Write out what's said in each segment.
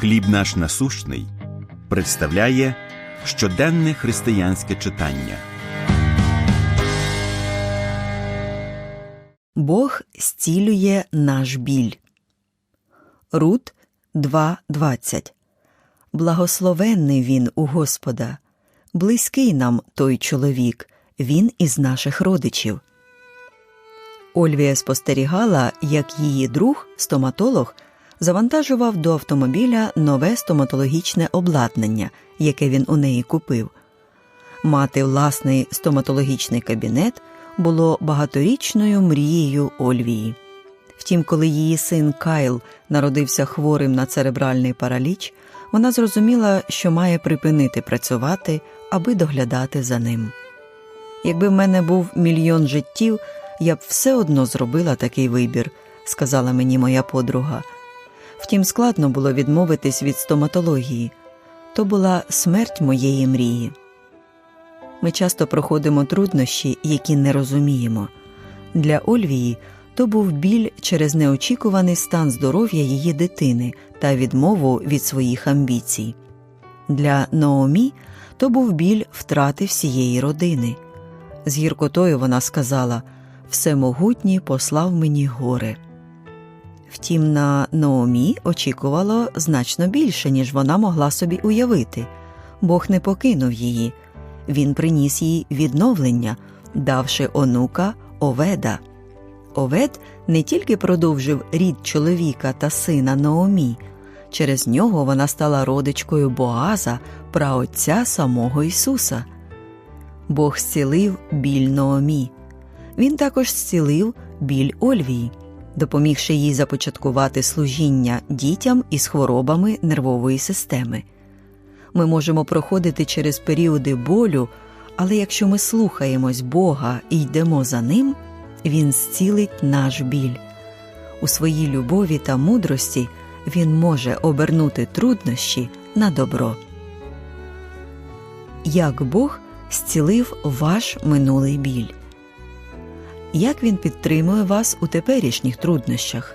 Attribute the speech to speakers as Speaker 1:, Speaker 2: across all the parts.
Speaker 1: Хліб наш насущний представляє щоденне християнське читання.
Speaker 2: Бог зцілює наш біль. Рут 2.20 Благословенний він у Господа, близький нам той чоловік, він із наших родичів. Ольвія спостерігала, як її друг, стоматолог, завантажував до автомобіля нове стоматологічне обладнання, яке він у неї купив. Мати власний стоматологічний кабінет було багаторічною мрією Ольвії. Втім, коли її син Кайл народився хворим на церебральний параліч, вона зрозуміла, що має припинити працювати, аби доглядати за ним. Якби в мене був мільйон життів, я б все одно зробила такий вибір, сказала мені моя подруга. Втім, складно було відмовитись від стоматології то була смерть моєї мрії. Ми часто проходимо труднощі, які не розуміємо. Для Ольвії то був біль через неочікуваний стан здоров'я її дитини та відмову від своїх амбіцій. Для Наомі то був біль втрати всієї родини. З гіркотою вона сказала Всемогутній послав мені горе. Втім, на Наомі очікувало значно більше, ніж вона могла собі уявити. Бог не покинув її, він приніс їй відновлення, давши онука Оведа. Овед не тільки продовжив рід чоловіка та сина Наомі, через нього вона стала родичкою Боаза, праотця самого Ісуса. Бог зцілив біль Наомі. Він також зцілив біль Ольвії, допомігши їй започаткувати служіння дітям із хворобами нервової системи. Ми можемо проходити через періоди болю, але якщо ми слухаємось Бога і йдемо за Ним, Він зцілить наш біль. У своїй любові та мудрості Він може обернути труднощі на добро. Як Бог зцілив ваш минулий біль? Як він підтримує вас у теперішніх труднощах?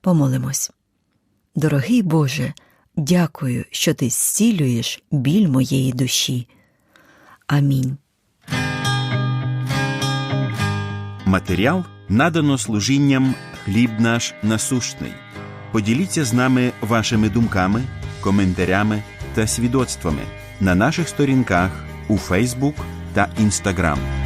Speaker 2: Помолимось. Дорогий Боже, дякую, що ти зцілюєш біль моєї душі. Амінь.
Speaker 1: Матеріал надано служінням Хліб наш насущний. Поділіться з нами вашими думками, коментарями та свідоцтвами на наших сторінках у Фейсбук та Інстаграм.